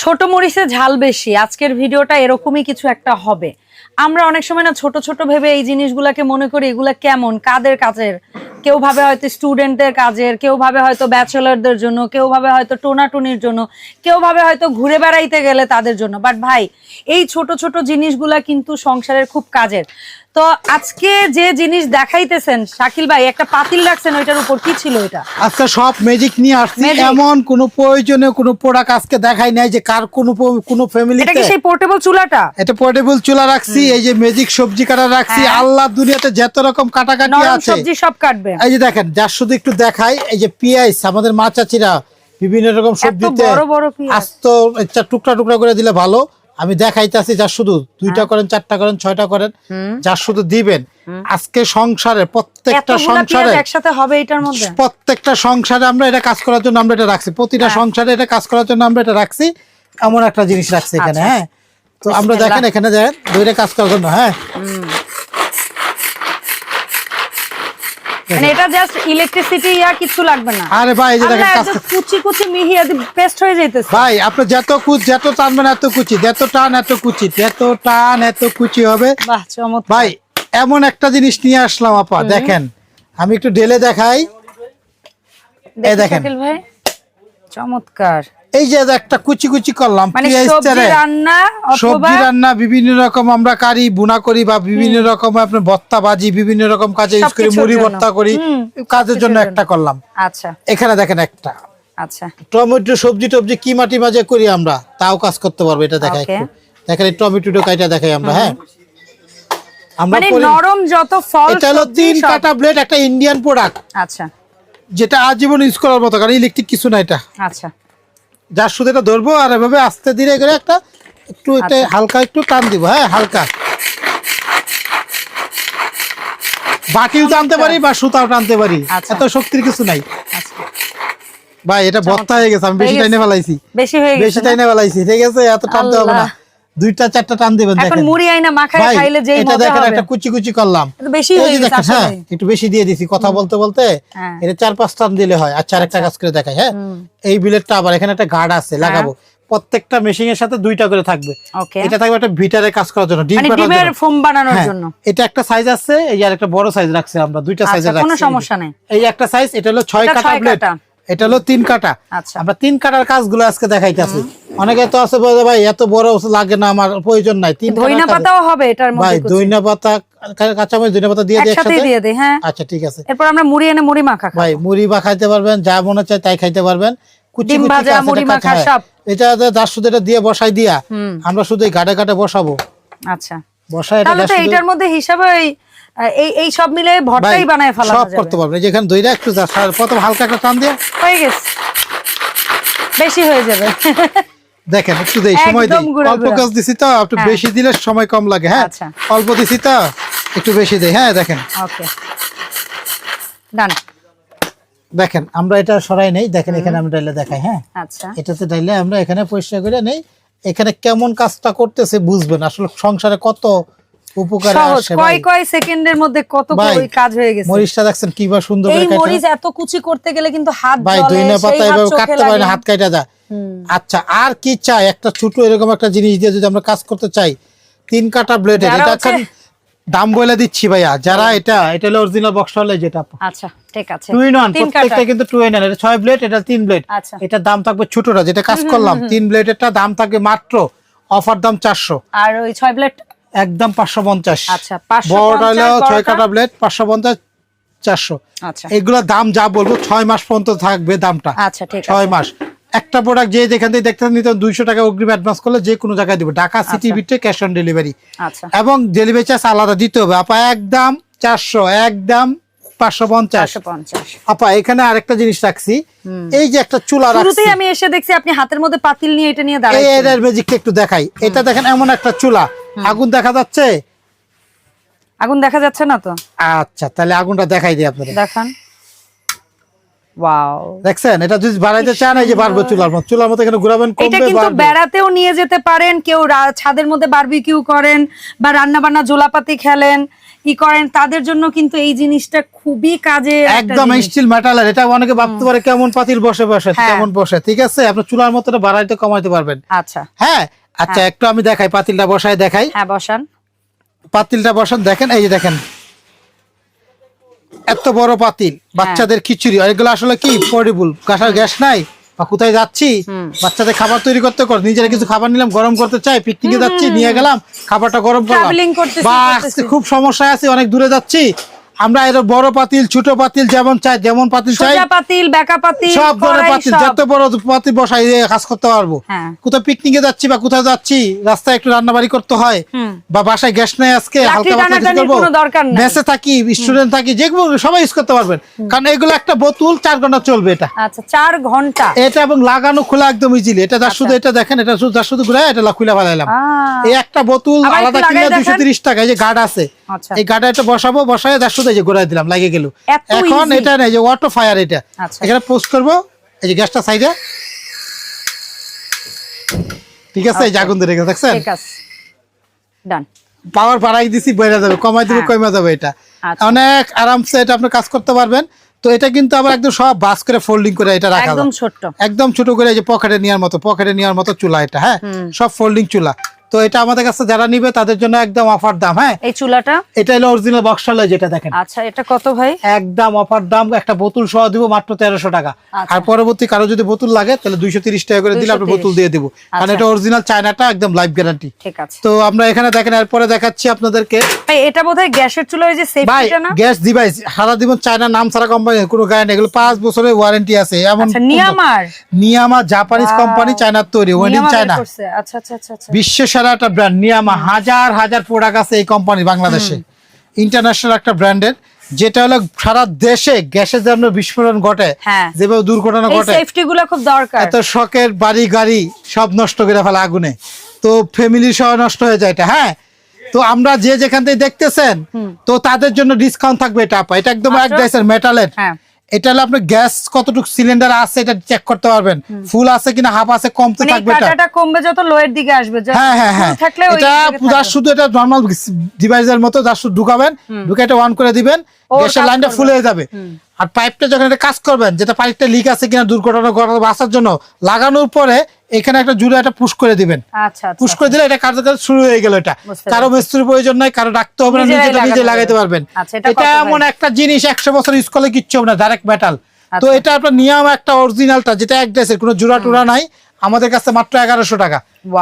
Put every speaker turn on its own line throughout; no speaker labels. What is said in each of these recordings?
ছোট মরিচে ঝাল বেশি। আজকের ভিডিওটা এরকমই কিছু একটা হবে। আমরা অনেক সময় না ছোট ছোট ভেবে এই জিনিসগুলাকে মনে করি এগুলা কেমন? কাদের কাজের? কেউ ভাবে হয়তো স্টুডেন্টদের কাজের কেউ ভাবে হয়তো ব্যাচেলরদের জন্য কেউ ভাবে হয়তো টোনাটুনির জন্য কেউ ভাবে হয়তো ঘুরে বেড়াইতে গেলে তাদের জন্য। বাট ভাই এই ছোট ছোট জিনিসগুলা কিন্তু সংসারের খুব কাজের। তো আজকে যে জিনিস দেখাইতেছেন শাকিল ভাই একটা পাতিল রাখছেন ওইটার উপর কি ছিল এটা?
আজকে সব ম্যাজিক নিয়ে আসছি? এমন কোনো প্রয়োজনীয় কোনো প্রোডাক্ট আজকে দেখাই নাই যে কার কোনো কোনো
এটা কি সেই পোর্টেবল চুলাটা?
এটা পোর্টেবল চুলা রাখছি। এই যে ম্যাজিক সবজি কাটা রাখছি
হ্যাঁ।
আল্লাহ দুনিয়াতে যত রকম কাটাকাটি আছে।
সবজি সব কাটবে।
এই যে দেখেন যার শুধু একটু দেখাই এই যে পেঁয়াজ আমাদের মা চাচিরা বিভিন্ন রকম সবজিতে
বড় বড় পেঁয়াজ।
আস্ত টুকরা টুকরা করে দিলে ভালো। আমি দেখাইতেছি যার শুধু দুইটা করেন চারটা করেন ছয়টা করেন। যার শুধু দিবেন। আজকে সংসারে প্রত্যেকটা সংসারে
একসাথে হবে এটার মধ্যে?
প্রত্যেকটা সংসারে আমরা এটা কাজ করার জন্য আমরা এটা রাখছি। প্রতিটা
হ্যাঁ।
সংসারে এটা কাজ করার জন্য আমরা এটা রাখছি। এমন একটা জিনিস রাখছি এখানে
আচ্ছা।
হ্যাঁ। তো আমরা দেখেন এখানে দেখেন দুইটা কাজ করার জন্য হ্যাঁ?
মানে এটা জাস্ট ইলেকট্রিসিটি ইয়া কিছু লাগবে না।
আরে ভাই এই যে দেখেন কাজ
কুচি কুচি মিহি পেস্ট হয়ে যাইতেছে।
ভাই আপনি যত কুচ যত টানবেন এত কুচি যত টান এত কুচি যত টান এত কুচি হবে।
বাহ চমৎকার।
ভাই এমন একটা জিনিস নিয়ে আসলাম আপা দেখেন। আমি একটু ঢেলে দেখাই। এই দেখেন
ভাই চমৎকার।
এই যে একটা কুচি কুচি করলাম
মানে সবজি রান্না
বিভিন্ন রকম আমরা কারি বুনা করি বা বিভিন্ন রকম আপনার ভর্তা ভাজি বিভিন্ন রকম কাজে ইউজ করি মুড়ি। ভর্তা করি কাজের জন্য একটা করলাম।
আচ্ছা।
এখানে দেখেন একটা।
আচ্ছা।
টমেটো সবজি টবজি কি মাটি মাঝে করি আমরা? তাও কাজ করতে পারব এটা দেখাই একটু। দেখেন এই টমেটো কাইটা দেখাই আমরা হ্যাঁ। আমরা
মানে নরম যত ফল
এটা হলো তিন কাটা ব্লেড একটা ইন্ডিয়ান প্রোডাক্ট
আচ্ছা।
যেটা আজীবন ইউজ করার মতো কারণ ইলেকট্রিক কিছু না এটা।
আচ্ছা।
যার শুধু এটা ধরবো আর এভাবে আস্তে ধীরে করে একটা একটু এটা
আচ্ছা।
হালকা একটু টান দিব হ্যাঁ হালকা বাটিও টানতে পারি বা সুতাও টানতে পারি
আচ্ছা।
এত শক্তির কিছু নাই
আচ্ছা
ভাই এটা বত্তা হয়ে গেছে আমি বেশি টাইনে ফেলাইছি
বেশি হয়ে?
টাইনে ফেলাইছি ঠিক আছে এত টানতে হবে না। দুইটা চারটা টান দিবেন দেখেন।
মুড়ি আইনা মাখায় খাইলে যেই
এটা
মজা
দেখেন
হবে।
একটা কুচি কুচি করলাম।
এটা বেশি হয়ে গেছে
দেখেন হ্যাঁ
আসলে
একটু বেশি দিয়ে দিছি কথা বলতে বলতে।
হ্যাঁ।
এটা চার পাঁচ টান দিলে হয়। আচ্ছা আরেকটা কাজ করে দেখাই হ্যাঁ। এই বিলেটটা আবার এখানে একটা গার্ড আছে লাগাবো। প্রত্যেকটা মেশিং এর সাথে দুইটা করে থাকবে।
ওকে।
এটা থাকবে একটা ভিটারে কাজ করার জন্য ডিম
মানে ডিমের ফোম বানানোর
হ্যাঁ,
জন্য।
এটা একটা সাইজ আছে এই আর একটা বড় সাইজ রাখছে আমরা দুইটা
আচ্ছা,
সাইজের
কোনো
রাখছি।
সমস্যা নেই।
এই একটা সাইজ এটা হলো ছয়
এটা
কাটা
ছয়
প্লেট এটা হলো তিন কাটা।
আচ্ছা।
আমরা তিন কাটার কাজগুলো আজকে দেখাইতেছি। অনেকে তো আছে বলে ভাই এত বড় লাগে না আমার প্রয়োজন নাই। তিন
ধইনা পাতাও হবে এটার
ভাই
মধ্যে কুচি।
দইনা পাতা কাঁচামরিচ দইনা পাতা দিয়ে দিয়ে
একসাথে? দিয়ে দেই হ্যাঁ।
আচ্ছা ঠিক আছে।
এরপর আমরা মুড়ি এনে মুড়ি মাখা
ভাই মুড়ি বা খাইতে পারবেন যা মনে চায় তাই খাইতে পারবেন। কুচি কুচি
মুড়ি মাখা
হ্যাঁ।
সব।
এটা শুধু এটা দিয়ে বসাই দিয়া আমরা শুধু গাড়ে গাড়ে বসাবো।
আচ্ছা।
বসাই এটা
তাহলে এইটার মধ্যে হিসাবে ওই, এই এই সব মিলে
ভাই,
ভর্তাই বানায় ফেলা
সব করতে পারবেন। যেখানে দইটা একটু যা- প্রথম হালকা একটা টান দিয়ে।
হয়ে গেছে। বেশি হয়ে যাবে।
দেখেন একটু দেই সময় দেই। অল্প। কাজ দিছি তো একটু
হ্যাঁ।
বেশি দিলে সময় কম লাগে হ্যাঁ?
আচ্ছা।
অল্প দিছি তো একটু বেশি দেই হ্যাঁ দেখেন।
ওকে। ডান।
দেখেন আমরা এটা সরাই নেই দেখেন এখানে আমরা ডাইলে দেখাই হ্যাঁ?
আচ্ছা।
এটাতে ডাইলে আমরা এখানে পরিষ্কার করে নেই। এখানে কেমন কাজটা করতেছে বুঝবেন আসলে সংসারে কত উপকার আসে
কয় কয় সেকেন্ডের মধ্যে কত
ভাই,
ওই কাজ হয়ে গেছে।
মরিচটা দেখছেন কি বা সুন্দর করে কাটা।
মরিচ এত কুচি করতে গেলে কিন্তু হাত
ভাই
জ্বলে
দইনা
সেই
পাতা এভাবে কাটতে পারে না হাত কাটা যায়। আচ্ছা আর কি চাই? একটা ছোট এরকম একটা জিনিস দিয়ে যদি আমরা কাজ করতে চাই তিন কাটা ব্লেড এটা এখন দাম বলে দিচ্ছি ভাইয়া। যারা এটা এটা হলো অরিজিনাল বক্স হলে যেটা
আচ্ছা ঠিক আছে।
টু ইন ওয়ান প্রত্যেকটা কিন্তু টু ইন এটা ছয় ব্লেড এটা তিন ব্লেড
আচ্ছা।
এটার দাম থাকবে ছোটটা যেটা কাজ করলাম। তিন ব্লেডেরটা দাম থাকবে মাত্র অফার দাম চারশো।
আর ওই ছয় প্লেট
একদম পাঁচশো পঞ্চাশ।
আচ্ছা, 550
বড়টা হলো ছয়? কাটা ব্লেড পাঁচশো পঞ্চাশ চারশো।
আচ্ছা।
এগুলোর দাম যা বলব ছয় মাস পর্যন্ত থাকবে দামটা।
আচ্ছা ঠিক
ছয়
আছে
মাস। একটা প্রোডাক্ট যে যেখান থেকে দেখতে নিতে দুইশো টাকা অগ্রিম অ্যাডভান্স করলে যে কোনো জায়গায় দিব। ঢাকা সিটি বিটে ক্যাশ অন ডেলিভারি এবং ডেলিভারি চার্জ আলাদা দিতে হবে। আপা একদম চারশো একদম পাঁচশো পঞ্চাশ। আপা এখানে আরেকটা জিনিস রাখছি। এই যে একটা চুলা রাখছি।
আমি এসে দেখছি আপনি হাতের মধ্যে পাতিল নিয়ে এটা নিয়ে দাঁড়াই
ম্যাজিকটা একটু দেখাই। এটা দেখেন এমন একটা চুলা। আগুন দেখা যাচ্ছে?
আগুন দেখা যাচ্ছে না তো?
আচ্ছা তাহলে আগুনটা দেখাই দিই আপনাদের।
দেখান। ওয়াও
দেখছেন? এটা যদি বাড়াইতে চান এই যে বাড়বে চুলার মতো চুলার মতো এখানে ঘুরাবেন
এটা কিন্তু বেড়াতেও নিয়ে যেতে পারেন। কেউ ছাদের মধ্যে বারবিকিউ করেন বা রান্না বান্না জোলাপাতি খেলেন ই করেন তাদের জন্য কিন্তু এই জিনিসটা খুবই কাজে
একদম স্টিল মেটালের এটা অনেকে ভাবতে পারে কেমন পাতিল বসে বসে
হ্যাঁ।
কেমন বসে। ঠিক আছে? আপনি চুলার মতো বাড়াইতে কমাইতে পারবেন।
আচ্ছা।
হ্যাঁ? আচ্ছা একটু আমি দেখাই পাতিলটা বসায় দেখাই।
হ্যাঁ বসান।
পাতিলটা বসান দেখেন এই যে দেখেন। এত বড় পাতিল
হ্যাঁ।
বাচ্চাদের খিচুড়ি আর এগুলো আসলে কি পোর্টেবল কাঁসার গ্যাস নাই? বা কোথায় যাচ্ছি? বাচ্চাদের খাবার তৈরি করতে কর নিজেরা কিছু খাবার নিলাম গরম করতে চাই পিকনিকে যাচ্ছি নিয়ে গেলাম খাবারটা গরম করলাম। বা খুব সমস্যা আছে অনেক দূরে যাচ্ছি। আমরা এর বড় পাতিল ছোট পাতিল যেমন চাই যেমন পাতিল চাই
পাতিল বেকা পাতিল
সব
কড়াই,
পাতিল যত বড় পাতিল বসাই কাজ করতে পারব।
হ্যাঁ।
কোথাও পিকনিকে যাচ্ছি বা কোথাও যাচ্ছি রাস্তায় একটু রান্না বাড়ি করতে হয় বা বাসায় গ্যাস নেই আজকে হালকা পাতলা করব
কোনো।
মেসে থাকি স্টুডেন্ট থাকি যেগুলো সবাই ইউজ করতে পারবেন। কারণ এগুলো একটা বোতল চার ঘণ্টা চলবে এটা।
আচ্ছা চার ঘণ্টা।
এটা এবং লাগানো খোলা একদম ইজিলি এটা যার শুধু এটা দেখেন এটা শুধু যার শুধু ঘুরে এটা খুলে ফেলাইলাম। এই একটা বোতল আলাদা কিনলে
লাগাই
দুশো তিরিশ টাকা এই যে গার্ড আছে।
আচ্ছা।
এই গার্ডে এটা বসাবো বসায় যার শুধু এই যে ঘুরাই দিলাম লাগিয়ে গেল। এখন। এটা নেই যে অটো ফায়ার এটা।
আচ্ছা।
এখানে পোস্ট করব এই যে গ্যাসটা সাইডে ঠিক আছে এই যে আগুন ধরে গেছে দেখছেন?
ডান
পাওয়ার বাড়াই দিছি বেড়ে যাবে কমাই দিলে
হ্যাঁ।
কমে যাবে এটা।
আচ্ছা।
অনেক আরামসে এটা আপনি কাজ করতে পারবেন। তো এটা কিন্তু আবার একদম সব বাস করে ফোল্ডিং করে এটা রাখা
একদম ছোট্ট।
একদম ছোট করে এই যে পকেটে নেওয়ার মতো পকেটে নেওয়ার মতো চুলা এটা হ্যাঁ? সব ফোল্ডিং চুলা। তো এটা আমাদের কাছে যারা নিবে তাদের জন্য একদম অফার দাম হ্যাঁ?
এই চুলাটা?
এটা হলো অরিজিনাল বক্সাল যেটা দেখেন।
আচ্ছা এটা কত ভাই?
একদম অফার দাম একটা বোতল সহ দিব মাত্র তেরোশো টাকা।
আচ্ছা।
আর পরবর্তী কারও যদি বোতল লাগে তাহলে দুইশো তিরিশ টাকা করে দিলে আপনি বোতল দিয়ে দিব। কারণ
আচ্ছা।
এটা অরিজিনাল চায়নাটা একদম লাইফ গ্যারান্টি
ঠিক আছে।
তো আমরা এখানে দেখেন এরপরে দেখাচ্ছি আপনাদেরকে।
ভাই এটা বোধহয় গ্যাসের চুলা যে
ভাই
সেফটিটা না?
গ্যাস ডিভাইস সারা জীবন চায়না নাম ছাড়া কোম্পানি কোনো গ্যারান্টি এগুলো পাঁচ বছরের ওয়ারেন্টি আছে। এমন
আচ্ছা নিয়ামার
নিয়ামা জাপানিজ কোম্পানি চায়নার তৈরি ওয়েডিং চায়না।
আচ্ছা আচ্ছা আচ্ছা আচ্ছা।
বিশ্ব সেরা একটা ব্র্যান্ড নিয়ামা হাজার হাজার প্রোডাক্ট আছে এই কোম্পানি বাংলাদেশে। ইন্টারন্যাশনাল একটা ব্র্যান্ডের যেটা হলো সারা দেশে গ্যাসের জন্য বিস্ফোরণ ঘটে
হ্যাঁ।
যেভাবে দুর্ঘটনা ঘটে
সেফটি গুলো খুব দরকার।
এত শখের বাড়ি গাড়ি সব নষ্ট করে ফেলে আগুনে। তো ফ্যামিলি সহ নষ্ট হয়ে যায় এটা হ্যাঁ? তো আমরা যে যেখান থেকে দেখতেছেন তো তাদের জন্য ডিসকাউন্ট থাকবে এটা আপা। এটা একদম এক? মেটালের
হ্যাঁ।
এটা হলো আপনার গ্যাস কতটুকু সিলিন্ডার আছে এটা চেক করতে পারবেন। ফুল আছে কিনা হাফ আছে কমতে
মানে
থাকবে এটা।
কমবে যত লোয়ের দিকে আসবে
হ্যাঁ হ্যাঁ হ্যাঁ। এটা
দিকে
শুধু এটা নর্মাল ডিভাইসের মতো শুধু ঢুকাবেন ঢুকে এটা অন করে দিবেন গ্যাসের লাইনটা ফুল হয়ে যাবে। আর পাইপটা যখন এটা কাজ করবেন যেটা পাইপটা লিক আছে কিনা দুর্ঘটনা ঘটনা বাঁচার জন্য লাগানোর পরে এখানে একটা জুড়ে একটা পুশ করে দিবেন।
আচ্ছা আচ্ছা
পুশ করে দিলে এটা কার্যকর শুরু হয়ে গেল এটা। কারও মিস্ত্রির প্রয়োজন নাই কারও রাখতে হবে না নিজেটা নিজে লাগাইতে
পারবেন। আচ্ছা, এটা
এমন একটা জিনিস একশো বছর ইউজ করলে কিচ্ছু হবে না ডাইরেক্ট মেটাল তো
আচ্ছা।
এটা আপনার নিয়ম একটা অরিজিনালটা যেটা এক ড্রেসের কোনো জুড়া টুরা নাই। আমাদের কাছে মাত্র এগারোশো টাকা.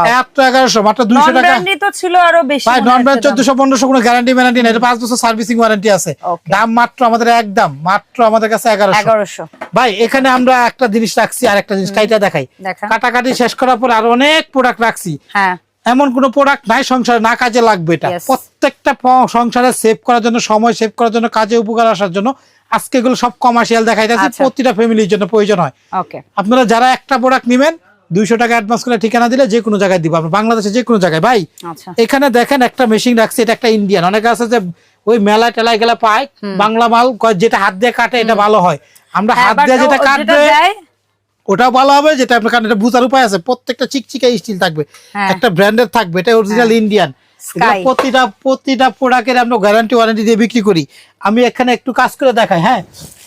মাত্র এগারোশো মাত্র দুইশো টাকা।
তো ছিল আরও বেশি
ভাই নন ব্র্যান্ড চোদ্দশো পনেরোশো কোনো গ্যারান্টি ম্যারান্টি নেই। পাঁচ বছর সার্ভিসিং ওয়ারেন্টি আছে। দাম মাত্র আমাদের একদম মাত্র আমাদের কাছে এগারোশো। ভাই এখানে আমরা একটা জিনিস রাখছি আর একটা জিনিস কাইটা দেখাই। কাটাকাটি শেষ করার পর আর অনেক প্রোডাক্ট রাখছি।
হ্যাঁ।
এমন কোনো প্রোডাক্ট নাই সংসারে না কাজে লাগবে এটা। প্রত্যেকটা সংসারে সেভ করার জন্য সময় সেভ করার জন্য কাজে উপকার আসার জন্য আজকে এগুলো সব কমার্শিয়াল দেখাই যাচ্ছে
আচ্ছা।
প্রতিটা ফ্যামিলির জন্য প্রয়োজন হয়। আপনারা যারা একটা প্রোডাক্ট নেবেন দুইশো টাকা অ্যাডভান্স করে ঠিকানা দিলে যে কোনো জায়গায় দিব। আপনার বাংলাদেশে যে কোনো জায়গায়। ভাই
আচ্ছা।
এখানে দেখেন একটা মেশিন রাখছে এটা একটা ইন্ডিয়ান অনেকে আছে যে ওই মেলায় টেলায় গেলে পায় বাংলা মাল যেটা হাত দিয়ে কাটে এটা ভালো হয়। আমরা
হ্যাঁ,
হাত দিয়ে যেটা কাটবে ওটাও ভালো হবে যেটা আপনার কারণ এটা বুঝার উপায় আছে। প্রত্যেকটা চিকচিকা স্টিল থাকবে।
হ্যাঁ।
একটা ব্র্যান্ডের থাকবে এটা অরিজিনাল ইন্ডিয়ান
Sky.
প্রতিটা প্রতিটা প্রোডাক্টের আমরা গ্যারান্টি ওয়ারেন্টি দিয়ে বিক্রি করি। আমি এখানে একটু কাজ করে দেখাই হ্যাঁ?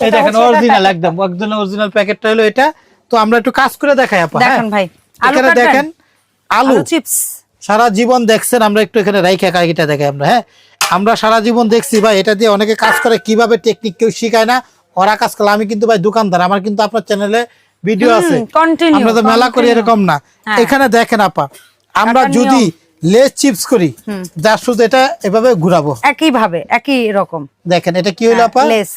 এই দেখেন অরিজিনাল একদম একদম অরিজিনাল প্যাকেটটা হলো এটা। তো আমরা একটু কাজ করে দেখাই আপা হ্যাঁ?
দেখান ভাই।
এখানে দেখেন আলু।
চিপস।
সারা জীবন দেখছেন আমরা একটু এখানে রাইখা কাকিটা দেখাই আমরা হ্যাঁ? আমরা সারা জীবন দেখছি ভাই এটা দিয়ে অনেকে কাজ করে কীভাবে টেকনিক কেউ শিখায় না ওরা কাজ করে। আমি কিন্তু ভাই দোকানদার আমার কিন্তু আপনার চ্যানেলে ভিডিও আছে। আমরা তো মেলা করি এরকম না।
হ্যাঁ।
এখানে দেখেন আপা আমরা যদি লেস চিপস করি যার শুধু এটা এভাবে ঘুরাবো।
একই ভাবে একই রকম।
দেখেন এটা কি হলো আপা?
লেস।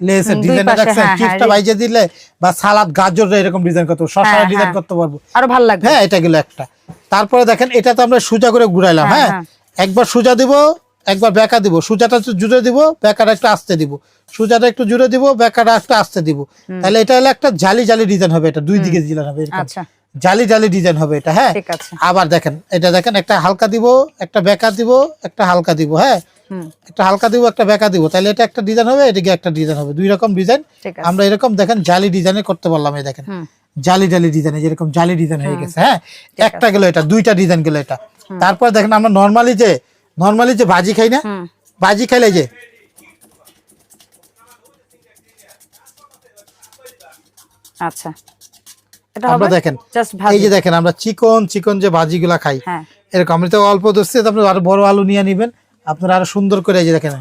লেসের ডিজাইন
হ্যাঁ, হ্যাঁ,
চিপসটা
রে-
বাইজে দিলে বা সালাদ গাজর এরকম ডিজাইন করতে পারব শসা
হ্যাঁ,
ডিজাইন। করতে পারব।
আরও ভালো লাগবে।
এটা গেল একটা। তারপরে দেখেন এটা তো আমরা সোজা করে ঘুরাইলাম
হ্যাঁ,
একবার সোজা দিব একবার বেঁকা দিব। সোজাটা একটু জুড়ে দিব বেঁকাটা একটু আস্তে দিব। সোজাটা একটু জুড়ে দিব বেঁকাটা একটু আস্তে দিব। তাহলে এটা হলো একটা জালি জালি ডিজাইন হবে এটা দুই দিকে ডিজাইন হবে
আচ্ছা।
জালি জালি ডিজাইন হবে এটা হ্যাঁ? আবার দেখেন এটা দেখেন একটা হালকা দিব একটা বেঁকা দিব একটা হালকা দিব হ্যাঁ? একটা হালকা দিব একটা বেঁকা দিব। তাহলে এটা একটা ডিজাইন হবে এদিকে একটা ডিজাইন হবে। দুই রকম ডিজাইন আমরা এরকম দেখেন জালি ডিজাইনে করতে পারলাম এই দেখেন। জালি জালি ডিজাইনে যেরকম জালি ডিজাইন হয়ে গেছে হ্যাঁ? একটা গেল এটা দুইটা ডিজাইন গেল এটা। তারপর দেখেন আমরা নর্মালি যে নর্মালি যে ভাজি খাই না ভাজি খাইলে যে
আচ্ছা।
আমরা দেখেন এই যে দেখেন আমরা চিকন চিকন যে ভাজিগুলা খাই
হ্যাঁ।
এরকম। আমি তো অল্প ধরছি আপনি আরও বড় আলু নিয়ে নিবেন। আপনারা আরও সুন্দর করে এই যে দেখেন।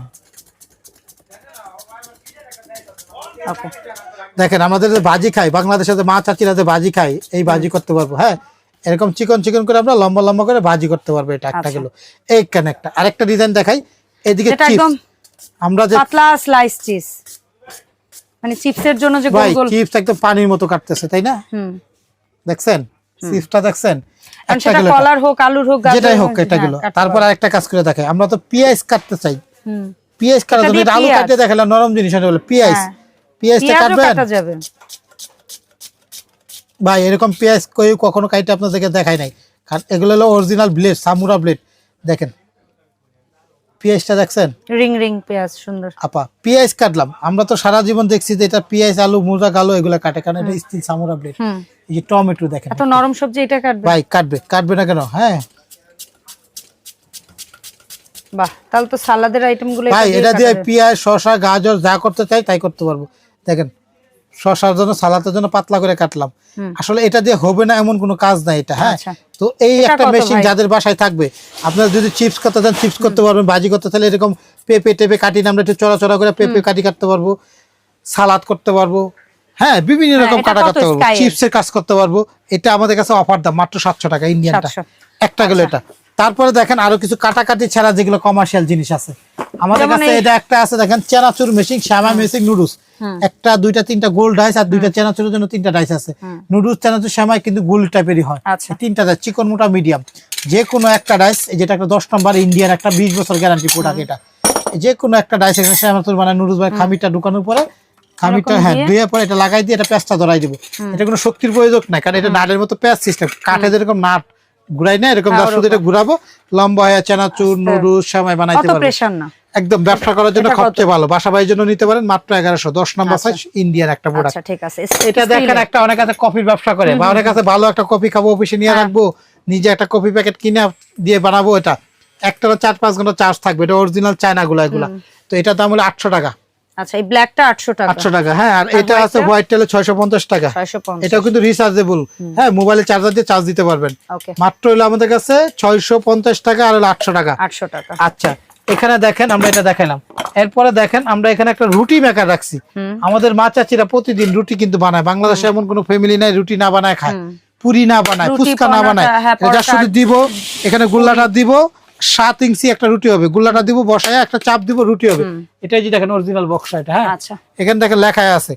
দেখেন আমাদের যে ভাজি খাই বাংলাদেশে যে মা চাচিরা যে ভাজি খাই এই ভাজি করতে পারব হ্যাঁ? এরকম চিকন চিকন করে আমরা লম্বা লম্বা করে ভাজি করতে পারব এটা একটা
আচ্ছা।
এই কেন একটা? আরেকটা ডিজাইন দেখাই। এদিকে
একদম
আমরা যে
পাতলা স্লাইস চিজ মানে চিপসের জন্য যে গোল গোল
চিপস একদম পানির মতো কাটতেছে তাই না?
হুম।
দেখছেন? চিপসটা দেখছেন?
সেটা কলার হোক আলুর হোক
যেটাই হোক এটা
হ্যাঁ,
গেল।
কাটতে
তারপর আরেকটা কাজ করে দেখাই। আমরা তো পেঁয়াজ কাটতে চাই।
হুম।
পেঁয়াজ কাটার জন্য এটা আলু কাটতে নরম জিনিস এটা বলে পেঁয়াজ।
হ্যাঁ।
পেঁয়াজটা কাটবেন? ভাই এরকম পেঁয়াজ কই কখনো কাইটে আপনাদেরকে দেখাই নাই। কারণ এগুলো হলো অরিজিনাল ব্লেড সামুরা ব্লেড দেখেন পেঁয়াজটা দেখছেন?
রিং রিং পেঁয়াজ সুন্দর।
আপা পেঁয়াজ কাটলাম। আমরা তো সারা জীবন দেখছি যে এটা পেঁয়াজ আলু মুজা গালো এগুলো কাটে কারণ এটা স্টিল সামুরা ব্লেড। এই যে টমেটো দেখেন
এত নরম সবজি এটা কাটবে?
ভাই কাটবে কাটবে না কেন? হ্যাঁ।
বাহ তাহলে তো সালাদের আইটেমগুলো
ভাই এটা দিয়ে পেঁয়াজ শসা গাজর যা করতে চাই তাই করতে পারব। দেখেন শসার জন্য সালাদের জন্য পাতলা করে কাটলাম। আসলে এটা দিয়ে হবে না এমন কোনো কাজ নাই এটা হ্যাঁ?
আচ্ছা।
তো এই একটা মেশিন যাদের বাসায় থাকবে আপনারা যদি চিপস করতে চান চিপস করতে পারবেন ভাজি করতে চাইলে এরকম পেঁপে টেপে কাটি না আমরা একটু চড়া চড়া করে পেঁপে কাটি কাটতে পারব সালাদ করতে পারব হ্যাঁ বিভিন্ন
হ্যাঁ,
রকম কাটা করতে পারব? চিপসের কাজ করতে পারব এটা আমাদের কাছে অফার দাম মাত্র সাতশো টাকা ইন্ডিয়ানটা একটা গেল এটা। তারপরে দেখেন আরও কিছু কাটাকাটি ছাড়া যেগুলো কমার্শিয়াল জিনিস আছে। আমাদের কাছে এটা একটা আছে দেখেন চেনাচুর মেশিন শ্যামা মেশিন নুডলস একটা দুইটা তিনটা গোল ডাইস আর দুইটা চেনাচুরের জন্য তিনটা ডাইস আছে। নুডলস চেনাচুর শ্যামাই কিন্তু গোল টাইপেরই হয়।
আচ্ছা।
তিনটা ডাইস চিকন মোটা মিডিয়াম যে কোনো একটা ডাইস যেটা একটা দশ নম্বর ইন্ডিয়ান একটা বিশ বছর গ্যারান্টি প্রোডাক্ট এটা। যে কোনো একটা ডাইস এখানে শ্যামাচুর মানে নুডলস মানে খামিটা ঢুকানোর পরে খামিটা হ্যাঁ? ধুয়ে পরে এটা লাগাই দিয়ে এটা পেঁচটা ধরাই দিব। এটা কোনো শক্তির প্রয়োজন নাই কারণ এটা নাটের মতো পেঁচ সিস্টেম কাঠে যেরকম নাট ঘুরাই না এরকম
হ্যাঁ,
শুধু এটা ঘুরাবো লম্বা হয়ে চানাচুর নুডলস সেমাই বানাইতে
অত
পারব। একদম ব্যবসা করার জন্য সবচেয়ে ভালো। বাসা বাড়ির জন্য নিতে পারেন মাত্র এগারোশো। দশ নম্বর
আচ্ছা।
সাইজ ইন্ডিয়ান একটা প্রোডাক্ট
আচ্ছা ঠিক আছে।
এটা দেখেন একটা অনেক আছে কফির ব্যবসা করে। বা অনেক আছে ভালো একটা কফি খাব অফিসে নিয়ে
হ্যাঁ।
রাখব নিজে একটা কফি প্যাকেট কিনে দিয়ে বানাবো এটা। একটা চার পাঁচ ঘণ্টা চার্জ থাকবে। এটা অরিজিনাল চায়না গুলা এগুলা তো এটার দাম হলো আটশো টাকা।
আচ্ছা এই ব্ল্যাকটা 800 টাকা।
আটশো টাকা হ্যাঁ। আর এটা আছে হোয়াইট টেলে ছয়শো পঞ্চাশ টাকা।
650
এটাও কিন্তু রিচার্জেবল হ্যাঁ মোবাইলে চার্জার দিয়ে চার্জ দিতে পারবেন। মাত্র হলো আমাদের কাছে ছয়শো পঞ্চাশ টাকা আর হলো আটশো টাকা।
800 টাকা।
আচ্ছা। এখানে দেখেন আমরা এটা দেখাইলাম। এরপরে দেখেন আমরা এখানে একটা রুটি মেকার রাখছি। আমাদের মা চাচিরা প্রতিদিন রুটি কিন্তু বানায়। বাংলাদেশে এমন কোনো ফ্যামিলি নাই রুটি না বানায় খায়। পুরি না বানায় ফুচকা না বানায়।
হ্যাঁ,
এটা শুধু দিব এখানে গুল্লাটা দিব সাত ইঞ্চি একটা রুটি হবে। গুল্লাটা দিব বসায় একটা চাপ দিব রুটি হবে। এটাই যে দেখেন অরিজিনাল বক্স এটা হ্যাঁ?
আচ্ছা।
এখানে দেখেন লেখায় আছে।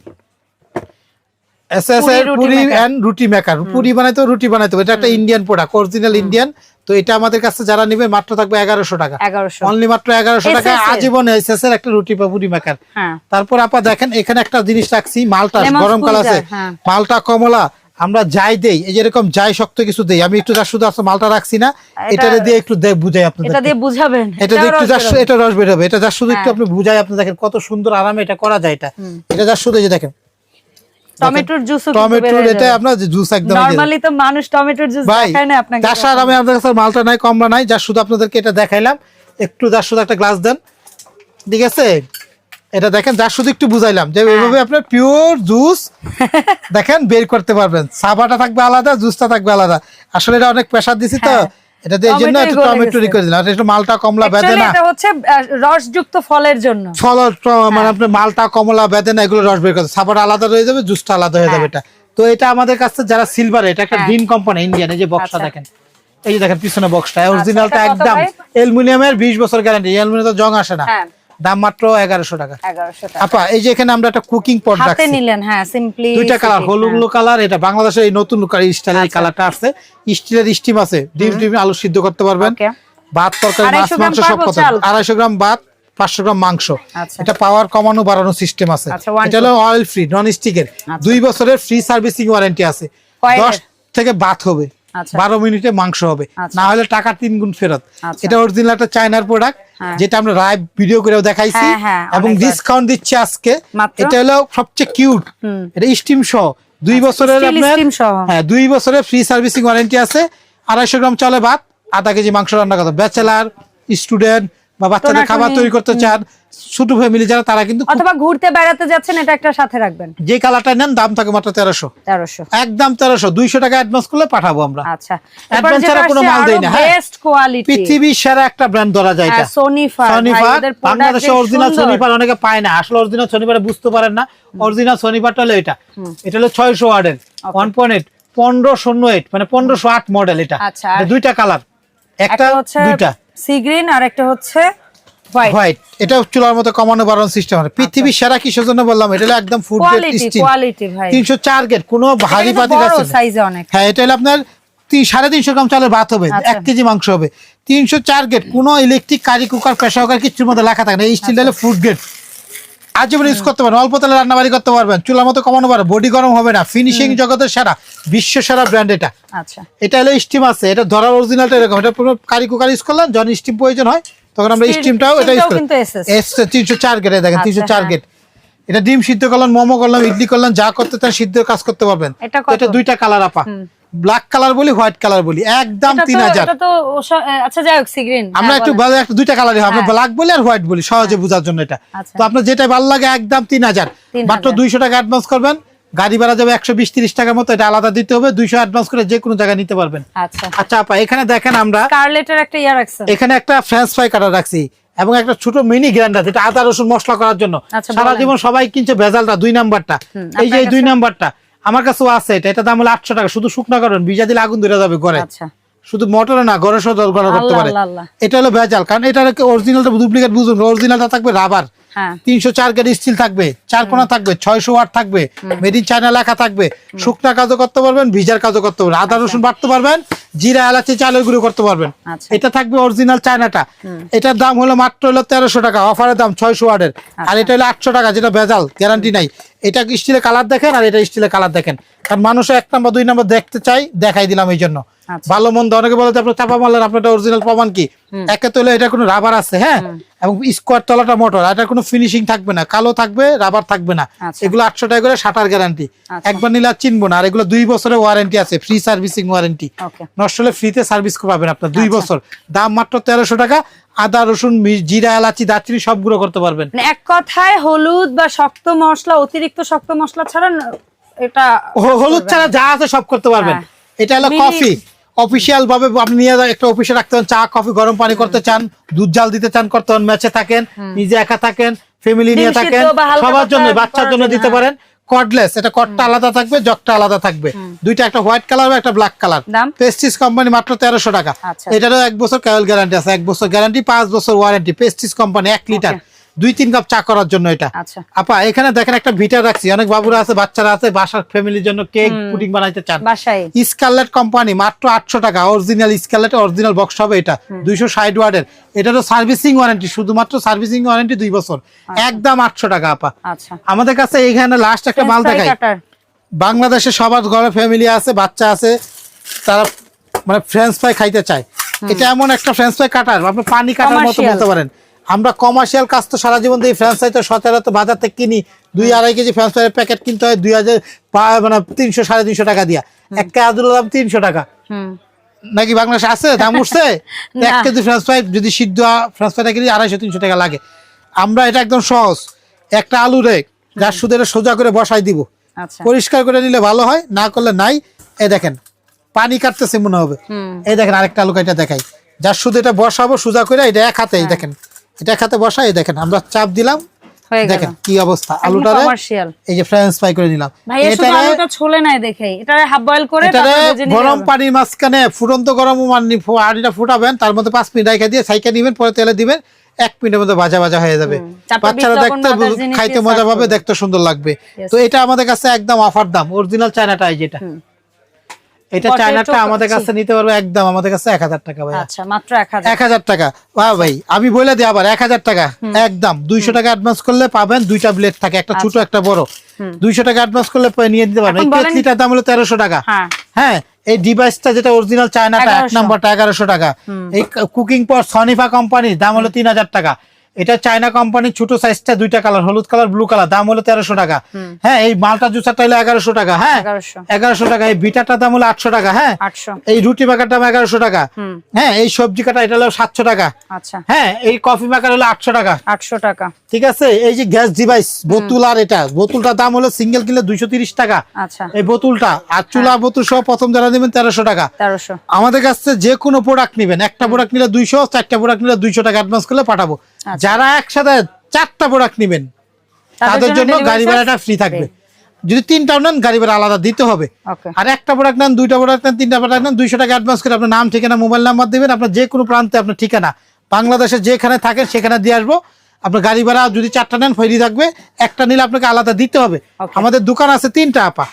পুরি।
এন্ড রুটি মেকার পুরি বানাইতে রুটি বানাইতে। এটা একটা ইন্ডিয়ান প্রোডাক্ট অরিজিনাল ইন্ডিয়ান তো এটা আমাদের কাছে যারা নিবে মাত্র থাকবে এগারোশো টাকা।
1100
অনলি মাত্র এগারোশো টাকা। আজীবন এসএস এর একটা রুটি বা পুরি মেকার
হ্যাঁ।
তারপর আপা দেখেন এখানে একটা জিনিস রাখছি মালটা
Lemon
গরম কাল আছে।
হ্যাঁ।
মালটা কমলা আমরা যাই দেই এই যেরকম যাই শক্ত কিছু দেই। আমি একটু যা শুধু আসলে মালটা রাখছি না
এটা-
দিয়ে একটু বুঝাই আপনাদের
এটা দিয়ে বুঝাবেন।
এটা দিয়ে একটু যা। এটা রস বের হবে এটা যা শুধু একটু
হ্যাঁ।
আপনি বুঝাই আপনি দেখেন কত সুন্দর আরামে এটা করা যায় এটা। এটা যা শুধু যে দেখেন
টমেটোর
টমেটোর এটা আপনার জুস একদম
নরমালি তো মানুষ টমেটোর জুস
ভাই
না আপনাকে
যার আমি আপনাদের কাছে মালটা নাই কমলা নাই যা শুধু আপনাদেরকে এটা দেখাইলাম। একটু যার শুধু একটা গ্লাস দেন। ঠিক আছে? এটা দেখেন যার শুধু একটু বুঝাইলাম যে
হ্যাঁ।
এইভাবে আপনার পিওর জুস দেখেন বের করতে পারবেন। সাবাটা থাকবে আলাদা জুসটা থাকবে আলাদা। আসলে এটা অনেক প্রেসার দিছি তো।
হ্যাঁ।
এটা দিয়ে জন্য একটু টমেটো। করে দিলাম। একটু মালটা কমলা বেদে না।
এটা হচ্ছে রসযুক্ত ফলের জন্য।
ফল মানে আপনি মালটা কমলা বেদনা এগুলো রস বের করতে। সাপোর্ট আলাদা রয়ে যাবে জুসটা আলাদা হয়ে যাবে এটা। তো এটা আমাদের কাছে যারা সিলভার এটা একটা
হ্যাঁ।
গ্রিন কোম্পানি ইন্ডিয়ান এই যে বক্সটা
আচ্ছা।
দেখেন। এই যে দেখেন পিছনে বক্সটা অরিজিনালটা একদম অ্যালুমিনিয়ামের বিশ বছর গ্যারান্টি অ্যালুমিনিয়াম তো জং আসে না।
হ্যাঁ।
দাম মাত্র এগারোশো টাকা।
এগারোশো টাকা।
আপা এই যে এখানে আমরা একটা কুকিং পট
হাতে নিলেন হ্যাঁ সিম্পলি
দুইটা কালার হলুদ কালার এটা বাংলাদেশের এই নতুন স্টাইলের
আচ্ছা।
কালারটা আসছে স্টিলের স্টিম আছে ডিম ডিম আলু সিদ্ধ করতে পারবেন। ভাত তরকারি মাছ
আড়াইশো গ্রাম
মাংস সব কথা।
চাল?
আড়াইশো গ্রাম ভাত পাঁচশো গ্রাম মাংস।
আচ্ছা।
এটা পাওয়ার কমানো বাড়ানো সিস্টেম আছে।
আচ্ছা,
এটা হলো অয়েল ফ্রি নন স্টিকের দুই বছরের ফ্রি সার্ভিসিং ওয়ারেন্টি আছে? দশ থেকে বাত হবে।
আচ্ছা।
বারো মিনিটে মাংস হবে।
আচ্ছা।
না হলে টাকা তিন গুণ ফেরত।
আচ্ছা।
এটা অরিজিনাল একটা চায়নার প্রোডাক্ট
হ্যাঁ।
যেটা আমরা লাইভ ভিডিও করেও দেখাইছি
হ্যাঁ, হ্যাঁ,
এবং। ডিসকাউন্ট দিচ্ছি আজকে। এটা হলো সবচেয়ে কিউট এটা স্টিম সহ। দুই বছরের আপনার হ্যাঁ দুই বছরের ফ্রি সার্ভিসিং ওয়ারেন্টি আছে। আড়াইশো গ্রাম চলে ভাত আধা কেজি মাংস রান্না করতে ব্যাচেলার স্টুডেন্ট বা বাচ্চাদের খাবার তৈরি করতে চান ছোট ফ্যামিলি যারা তারা কিন্তু
অথবা ঘুরতে বেড়াতে যাচ্ছেন এটা একটা সাথে রাখবেন।
যে কালারটা নেন দাম থাকে মাত্র তেরোশো।
তেরোশো।
একদম তেরোশো। দুইশো টাকা অ্যাডভান্স করলে পাঠাবো আমরা।
আচ্ছা।
Advance ছাড়া কোনো মাল দেই না, হ্যাঁ।
বেস্ট কোয়ালিটি
পৃথিবীর সেরা একটা ব্র্যান্ড ধরা যায় এটা।
সোনিফার
সনিপার বাংলাদেশে অরিজিনাল সনিপার অনেকে পায় না। আসলে অরিজিনাল সনিপারে বুঝতে পারেন না। অরিজিনাল সনিপারটা হলো এটা। এটা হলো ছয়শো ওয়ার্ডের। ওয়ান পয়েন্ট এইট পনেরো শূন্য এইট মানে পনেরোশো আট মডেল এটা।
আচ্ছা,
দুইটা কালার একটা দুইটা।
সি গ্রিন আর একটা হচ্ছে হোয়াইট।
হোয়াইট। এটা চুলার মতো কমানো বাড়ানো সিস্টেম হয় পৃথিবীর সেরা কিসের জন্য বললাম? এটা একদম ফুড গ্রেড স্টিল তিনশো চার গেট কোনো ভারী পাতি হ্যাঁ এটা হলো আপনার সাড়ে তিনশো গ্রাম চালের ভাত হবে
আচ্ছা।
এক কেজি মাংস হবে। তিনশো চার গেট কোনো electric curry cooker pressure cooker কিছুর মধ্যে লেখা থাকে না। এই স্টিলটা
আচ্ছা।
হলো ফুড গ্রেড আজীবন ইউজ করতে পারবেন অল্প তেলে রান্না বাড়ি করতে পারবেন চুলার মতো কমানো পারবেন বডি গরম হবে না ফিনিশিং জগতের সেরা বিশ্ব সেরা ব্র্যান্ড এটা।
আচ্ছা।
এটা হলো স্টিম আছে এটা ধরার অরিজিনালটা এরকম এটা পুরো কারি কুকার ইউজ করলেন যখন স্টিম প্রয়োজন হয় তখন আমরা স্টিমটাও এটা ইউজ করি। এসছে তিনশো চার গেটে দেখেন
আচ্ছা,
তিনশো চার
হ্যাঁ।
গেট এটা ডিম সিদ্ধ করলাম মোমো করলাম ইডলি করলাম যা করতে চান সিদ্ধ কাজ করতে পারবেন?
এটা
দুইটা কালার আপা। ব্ল্যাক কালার বলি হোয়াইট কালার বলি একদম তিন হাজার।
আচ্ছা
আমরা একটু একটা দুইটা হবে
হ্যাঁ।
ব্ল্যাক বলি আর হোয়াইট বলি সহজে বোঝার জন্য এটা।
আচ্ছা।
তো আপনার যেটা ভালো লাগে একদম তিন হাজার। মাত্র দুইশো টাকা অ্যাডভান্স করবেন। গাড়ি ভাড়া যাবে একশো বিশ তিরিশ টাকার মতো এটা আলাদা দিতে হবে। দুইশো অ্যাডভান্স করে যে কোনো জায়গায় নিতে পারবেন।
আচ্ছা।
আচ্ছা আপা এখানে দেখেন আমরা এখানে একটা ফ্রেঞ্চ ফ্রাই কাটা রাখছি এবং একটা ছোট মিনি গ্রাইন্ডার যেটা আদা রসুন মশলা করার জন্য। সারা জীবন সবাই কিনছে ভেজালটা দুই নাম্বারটা। এই যে দুই নাম্বারটা। আমার কাছেও আছে এটা এটা দাম হলো আটশো টাকা। শুধু শুকনো করেন বিজা দিলে আগুন ধরে যাবে ঘরে।
আচ্ছা।
শুধু মোটরে না ঘরে সদর করতে পারে। এটা হলো ভেজাল কারণ এটা অরিজিনালটা ডুপ্লিকেট বুঝুন অরিজিনালটা থাকবে রাবার তিনশো চার গেট স্টিল থাকবে চার কোনা থাকবে ছয়শো ওয়াট থাকবে মেড ইন চায়না লেখা থাকবে শুকনা কাজও করতে পারবেন ভিজার কাজও করতে পারবেন আদা রসুন বাটতে পারবেন জিরা এলাচি চালের গুঁড়ো করতে পারবেন।
আচ্ছা।
এটা থাকবে অরিজিনাল চায়নাটা এটার দাম হলো মাত্র হলো তেরোশো টাকা অফারের দাম ছয়শো ওয়াটের
আচ্ছা।
আর এটা হলো আটশো টাকা যেটা ভেজাল গ্যারান্টি নাই। এটা স্টিলের কালার দেখেন আর এটা স্টিলের কালার দেখেন। কারণ মানুষ এক নম্বর দুই নম্বর দেখতে চাই দেখাই দিলাম এই জন্য।
আচ্ছা।
ভালো মন্দ অনেকে বলে যে আপনার চাপা মারলেন আপনার অরিজিনাল প্রমাণ কি? একে তো এটা কোনো রাবার আছে হ্যাঁ? এবং স্কোয়ার তলাটা মোটর এটার কোনো ফিনিশিং থাকবে না কালো থাকবে রাবার থাকবে না।
আচ্ছা।
এগুলো আটশো টাকা করে শাটার গ্যারান্টি
আচ্ছা।
একবার নিলে আর চিনবো না আর এগুলো দুই বছরের ওয়ারেন্টি আছে ফ্রি সার্ভিসিং ওয়ারেন্টি নষ্ট হলে ফ্রিতে সার্ভিস পাবেন আপনার দুই
আচ্ছা।
বছর। দাম মাত্র তেরোশো টাকা আদা রসুন জিরা এলাচি দারচিনি সব গুঁড়ো করতে পারবেন।
মানে এক কথায় হলুদ বা শক্ত মশলা অতিরিক্ত শক্ত মশলা ছাড়া এটা
হলুদ ছাড়া যা আছে সব করতে পারবেন।
হ্যাঁ।
এটা হলো কফি অফিসিয়াল ভাবে আপনি নিয়ে একটা অফিসে রাখতে চান চা কফি গরম পানি করতে চান দুধ জাল দিতে চান করতে চান ম্যাচে থাকেন নিজে একা থাকেন ফ্যামিলি নিয়ে থাকেন সবার জন্য বাচ্চার জন্য দিতে
হ্যাঁ।
পারেন কর্ডলেস এটা কটটা আলাদা থাকবে জগটা আলাদা থাকবে। দুইটা একটা হোয়াইট কালার একটা ব্ল্যাক কালার পেস্টিস কোম্পানি মাত্র তেরোশো টাকা।
আচ্ছা।
এটারও এক বছর কায়ল গ্যারান্টি আছে এক বছর গ্যারান্টি পাঁচ বছর ওয়ারেন্টি পেস্টিস কোম্পানি এক লিটার দুই তিন কাপ চা করার জন্য এটা।
আচ্ছা।
আপা এখানে দেখেন একটা ভিটা রাখছি। অনেক বাবুরা আছে বাচ্চারা আছে বাসার ফ্যামিলির জন্য কেক পুডিং বানাইতে চান। স্কারলেট কোম্পানি মাত্র আটশো টাকা। অরিজিনাল স্কারলেট অরিজিনাল বক্স হবে এটা। দুইশো ষাট ওয়ার্ডের। এটা তো সার্ভিসিং ওয়ারেন্টি শুধুমাত্র সার্ভিসিং ওয়ারেন্টি দুই বছর। একদম আটশো টাকা আপা।
আচ্ছা।
আমাদের কাছে এখানে লাস্ট একটা মাল দেখাই। বাংলাদেশে সবার ঘরে ফ্যামিলি আছে বাচ্চা আছে তারা মানে ফ্রেঞ্চ ফ্রাই খাইতে চায়। এটা এমন একটা ফ্রেঞ্চ ফ্রাই কাটার আপনি পানি কাটার মতো বলতে পারেন। আমরা কমার্শিয়াল কাজ তো সারা জীবন ফ্রেঞ্চ ফ্রাই তো সচরাচর বাজার থেকে কিনি দুই আড়াই কেজি ফ্রেঞ্চ ফ্রাইয়ের প্যাকেট কিনতে হয় দুই হাজার মানে তিনশো সাড়ে তিনশো টাকা দিয়া। এক কেজি দাম তিনশো টাকা। নাকি বাংলাদেশে আছে? দাম উঠছে? এক কেজি ফ্রেঞ্চ ফ্রাই যদি সিদ্ধ ফ্রেঞ্চ ফ্রাইটা কিনি আড়াইশো তিনশো টাকা লাগে। আমরা এটা একদম সহজ। একটা আলু রে যার শুধু এটা সোজা করে বসাই দিব।
আচ্ছা।
পরিষ্কার করে নিলে ভালো হয় না করলে নাই। এই দেখেন পানি কাটতেছে মনে হবে। এই দেখেন আরেকটা আলু কাটা দেখাই। যার শুধু এটা বসাবো সোজা করে এটা এক হাতে এই
হ্যাঁ।
দেখেন। এটা হাতে বসাই এই দেখেন আমরা চাপ দিলাম। দেখেন কি অবস্থা।
আলুটা
এই যে ফ্রেঞ্চ ফ্রাই করে নিলাম।
আলুটা ছোলে নাই দেখে। হাফ বয়েল করে
গরম। পানির মাঝখানে ফুটন্ত গরম হাঁড়িটা ফুটাবেন তার মধ্যে পাঁচ মিনিট রেখে দিয়ে সাইকেল নিবেন পরে তেলে দিবেন এক মিনিটের মধ্যে ভাজা ভাজা হয়ে যাবে। বাচ্চারা দেখতে খাইতে মজা পাবে দেখতে সুন্দর লাগবে। তো এটা আমাদের কাছে একদম অফার দাম অরিজিনাল চায়নাটা এই যেটা। এটা চায়নাটা আমাদের কাছে নিতে পারবে একদম আমাদের কাছে এক হাজার টাকা ভাই
আচ্ছা মাত্র এক হাজার।
টাকা। বাহ ভাই আমি বলে দিই আবার এক হাজার টাকা। একদম দুইশো টাকা অ্যাডভান্স করলে পাবেন দুইটা ব্লেড থাকে একটা ছোট একটা বড়। দুইশো টাকা অ্যাডভান্স করলে নিয়ে দিতে পারবেন। এই কেটলিটার দাম হলো তেরোশো টাকা।
হ্যাঁ।
হ্যাঁ এই ডিভাইসটা যেটা অরিজিনাল চায়নাটা এক
1100
নম্বরটা এগারোশো টাকা। এই কুকিং পর সনিফা কোম্পানির দাম হলো তিন হাজার টাকা। এটা চায়না কোম্পানির ছোট সাইজটা দুইটা কালার হলুদ কালার ব্লু কালার দাম হলো তেরোশো টাকা। হ্যাঁ এই মালটা জুসারটা হলো এগারোশো টাকা হ্যাঁ?
এগারোশো।
টাকা এই বিটারটার দাম হলো আটশো টাকা হ্যাঁ? এই রুটি মেকার দাম এগারোশো টাকা। হ্যাঁ এই সবজি কাটা এটা হলো সাতশো টাকা।
আচ্ছা।
হ্যাঁ এই কফি মেকার হলো আটশো টাকা।
আটশো টাকা।
ঠিক আছে? এই যে গ্যাস ডিভাইস বোতল আর এটা বোতলটার দাম হলো সিঙ্গেল কিনলে দুইশো তিরিশ টাকা।
আচ্ছা।
এই বোতলটা আর চুলা বোতল সহ প্রথম যারা নেবেন তেরোশো টাকা। আমাদের কাছ যে কোনো প্রোডাক্ট নেবেন একটা প্রোডাক্ট নিলে দুইশো চারটা প্রোডাক্ট নিলে দুইশো টাকা অ্যাডভান্স করলে পাঠাবো। যারা একসাথে চারটা প্রোডাক্ট নেবেন তাদের জন্য গাড়ি ভাড়াটা ফ্রি থাকবে। যদি তিনটাও নেন গাড়ি ভাড়া আলাদা দিতে হবে। আর একটা প্রোডাক্ট নেন দুইটা প্রোডাক্ট নেন তিনটা প্রোডাক্ট নেন দুইশো টাকা অ্যাডভান্স করে আপনার নাম ঠিকানা মোবাইল নাম্বার দেবেন। আপনার যে কোনো প্রান্তে আপনার ঠিকানা। বাংলাদেশে যেখানে থাকেন সেখানে দিয়ে আসব। আপনার গাড়ি ভাড়া যদি চারটা নেন ফেরি থাকবে। একটা নিলে আপনাকে আলাদা দিতে হবে। আমাদের দোকান আছে তিনটা আপা।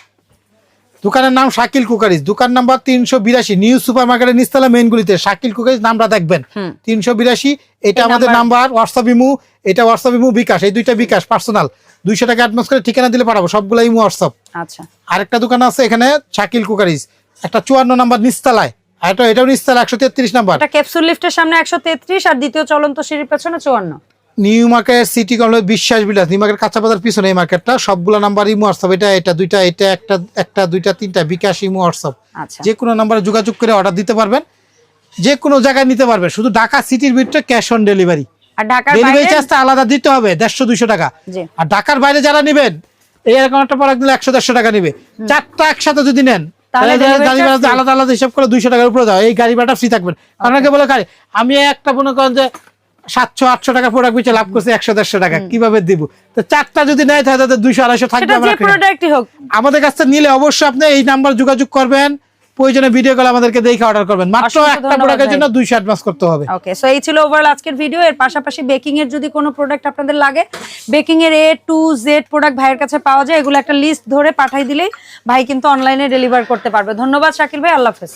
দোকানের নাম শাকিল কুকারিজ দোকান নাম্বার তিনশো বিরাশি নিউ সুপার মার্কেটের নিস্তালা মেইনগুলিতে শাকিল কুকারিজ নামটা দেখবেন। তিনশো বিরাশি এটা আমাদের
নাম্বার-
হোয়াটসঅ্যাপ ইমু এটা হোয়াটসঅ্যাপ ইমু বিকাশ। এই দুইটা বিকাশ পার্সোনাল দুইশো টাকা অ্যাডভান্স করে ঠিকানা দিলে পাঠাবো সবগুলো ইমু হোয়াটসঅ্যাপ
আচ্ছা।
আরেকটা দোকান আছে এখানে শাকিল কুকারিজ একটা চুয়ান্ন নাম্বার নিস্তালায় আর এটা এটাও নিস্তালা একশো তেত্রিশ নাম্বার।
ক্যাপসুল লিফটের সামনে একশো তেত্রিশ আর দ্বিতীয় চলন্ত সিঁড়ির পেছনে চুয়ান্ন।
নিউ মার্কেট সিটি কমপ্লেক্স বিশ্বাস বিলাস নিউ মার্কেট কাঁচা বাজার পিছনে এই মার্কেটটা সবগুলো নাম্বার ইমু হোয়াটসঅ্যাপ এটা এটা দুইটা এটা একটা একটা দুইটা তিনটা বিকাশ ইমু হোয়াটসঅ্যাপ যে কোনো নাম্বারে যোগাযোগ করে অর্ডার দিতে পারবেন। যে কোনো জায়গায় নিতে পারবেন। শুধু ঢাকা সিটির ভিতরে ক্যাশ অন ডেলিভারি
আর ঢাকার
ডেলিভারি
বাইরে?
চার্জটা আলাদা দিতে হবে দেড়শো দুইশো টাকা। আর ঢাকার বাইরে যারা নেবেন এই এরকম একটা প্রোডাক্ট নিলে একশো দেড়শো টাকা নেবে। চারটা একসাথে যদি নেন আলাদা আলাদা হিসাব করে দুইশো টাকার উপরে দাও। এই গাড়ি ভাড়াটা ফ্রি থাকবেন। অনেকে বলে গাড়ি আমি একটা মনে করেন যে সাতশো আটশো টাকা প্রোডাক্ট বেচে লাভ করছে একশো দেড়শো টাকা। কীভাবে দিব? তো চারটা যদি নেয় তাহলে তাদের দুইশো আড়াইশো থাকবে আমাদের কাছ নিলে অবশ্যই আপনি এই নাম্বার যোগাযোগ করবেন। প্রয়োজনে ভিডিও কল আমাদেরকে দেখে অর্ডার করবেন। মাত্র একটা প্রোডাক্টের
ভাই।
জন্য দুইশো অ্যাডভান্স করতে হবে।
ওকে সো এই ছিল ওভারঅল আজকের ভিডিও এর পাশাপাশি বেকিং এর যদি কোনো প্রোডাক্ট আপনাদের লাগে বেকিং এর এ টু জেড প্রোডাক্ট ভাইয়ের কাছে পাওয়া যায় এগুলো একটা লিস্ট ধরে পাঠাই দিলেই ভাই কিন্তু অনলাইনে ডেলিভার করতে পারবে। ধন্যবাদ শাকিল ভাই আল্লাহ হাফেজ।